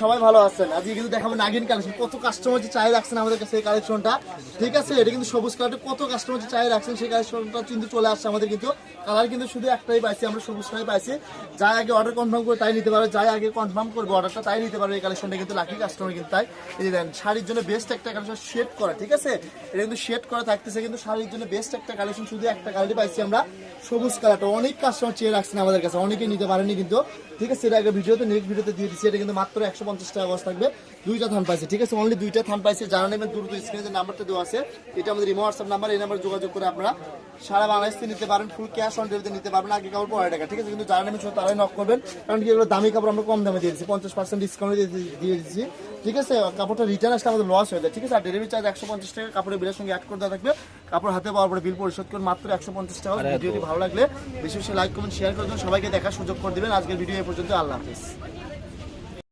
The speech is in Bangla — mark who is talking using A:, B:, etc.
A: সবাই ভালো আছেন। আজকে কিন্তু দেখাবো নাগিন কালেকশন কত কাস্টমার যে চাই রাখছেন আমাদের কাছে এই কালেকশনটা ঠিক আছে? এটা কিন্তু সবুজ কালারটা কত কাস্টমার যে চাই রাখছেন সেই কালেকশনটা কিন্তু চলে আসছে আমাদের কিন্তু। কালার কিন্তু শুধু একটাই পাইছি, আমরা সবুজ কালার পাইছি। যাই আগে অর্ডার কনফার্ম করে তাই নিতে পারবে যাই আগে কনফার্ম করবে অর্ডারটা তাই নিতে পারবে এই কালেকশনটা কিন্তু লাকি কাস্টমার কিন্তু তাই। এই দেন, শাড়ির জন্য বেস্ট একটা কালেকশন শেড করা, ঠিক আছে? এটা কিন্তু শেড করা থাকতেছে, কিন্তু শাড়ির জন্য বেস্ট একটা কালেকশন শুধু একটা কালারই পাইছি আমরা। সবুজ কালারটা অনেক কাস্টমার চেয়ে রাখছেন আমাদের কাছে অনেকে নিতে পারেনি কিন্তু, ঠিক আছে? এটা আগে ভিডিওতে নেক্সট ভিডিওতে দিয়ে দিচ্ছি এটা কিন্তু মাত্র একশো পঞ্চাশ টাকা বস থাকবে। দুইটা থান পাইছে ঠিক আছে? অনলি দুইটা থান পাইছে। যারা নেবেন দ্রুত স্ক্রিনে যে নাম্বারটা দেওয়া আছে। এটা আমাদের ইমো হোয়াটসঅ্যাপ নাম্বার এই নাম্বারে যোগাযোগ করে আপনারা সারা বাংলাদেশ নিতে পারেন ফুল ক্যাশ অন ডেলিভারিতে নিতে পারবেন। আগে কাপড় পনেরো টাকা ঠিক আছে? কিন্তু যারা নেবেন শুধু তারাই নক করবেন। কারণ কি এগুলো দামি কাপড় আমরা কম দামে দিয়ে দিচ্ছি। পঞ্চাশ পার্সেন্ট ডিসকাউন্ট দিয়ে দিচ্ছি ঠিক আছে? কাপড়টা রিটার্ন আসলে আমাদের লস হয়ে যায় ঠিক আছে? আর ডেলিভারি চার্জ একশো পঞ্চাশ টাকা কাপড়ের বিলের সঙ্গে অ্যাড করে দেওয়া থাকবে। কাপড় হাতে পাওয়ার পরে বিল পরিশোধ করে মাত্র একশো পঞ্চাশ টাকা। ভিডিওটি ভালো লাগলে বেশি বেশি লাইক কমেন্ট শেয়ার করে দেবেন। সবাইকে দেখার সুযোগ করে দেবেন। আজকের ভিডিও এই পর্যন্ত আল্লাহ হাফিজ।